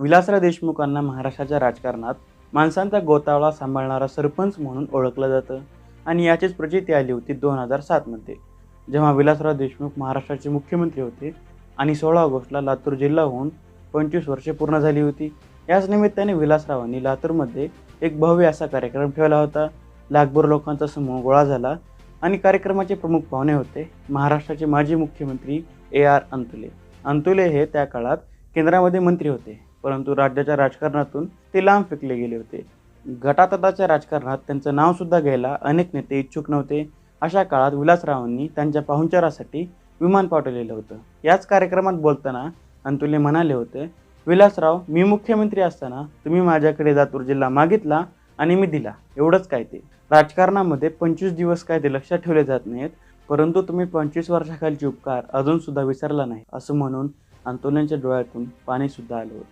विलासराव देशमुखांना महाराष्ट्राच्या राजकारणात माणसांचा गोतावळा सांभाळणारा सरपंच म्हणून ओळखलं जातं. आणि याचीच प्रचिती आली होती दोन हजार सातमध्ये जेव्हा विलासराव देशमुख महाराष्ट्राचे मुख्यमंत्री होते आणि सोळा ऑगस्टला लातूर जिल्हाहून पंचवीस वर्षे पूर्ण झाली होती. याच निमित्ताने विलासरावांनी लातूरमध्ये एक भव्य असा कार्यक्रम ठेवला होता. लाखभर लोकांचा समूह गोळा झाला आणि कार्यक्रमाचे प्रमुख पाहुणे होते महाराष्ट्राचे माजी मुख्यमंत्री ए आर अंतुले. अंतुले हे त्या काळात केंद्रामध्ये मंत्री होते. परंतु राज्याच्या राजकारणातून ते लांब फेकले गेले होते. गटातटाच्या राजकारणात त्यांचं नावसुद्धा घ्यायला अनेक नेते इच्छुक नव्हते. अशा काळात विलासरावांनी त्यांच्या पाहुणचारासाठी विमान पाठवलेलं होतं. याच कार्यक्रमात बोलताना अंतुले म्हणाले होते विलासराव मी मुख्यमंत्री असताना तुम्ही माझ्याकडे लातूर जिल्हा मागितला आणि मी दिला. एवढंच काय ते? राजकारणामध्ये पंचवीस दिवस काय ते लक्षात ठेवले जात नाहीत परंतु तुम्ही पंचवीस वर्षाखालचे उपकार अजूनसुद्धा विसरला नाही. असं म्हणून अंतोल्यांच्या डोळ्यातून पाणीसुद्धा आलं होतं.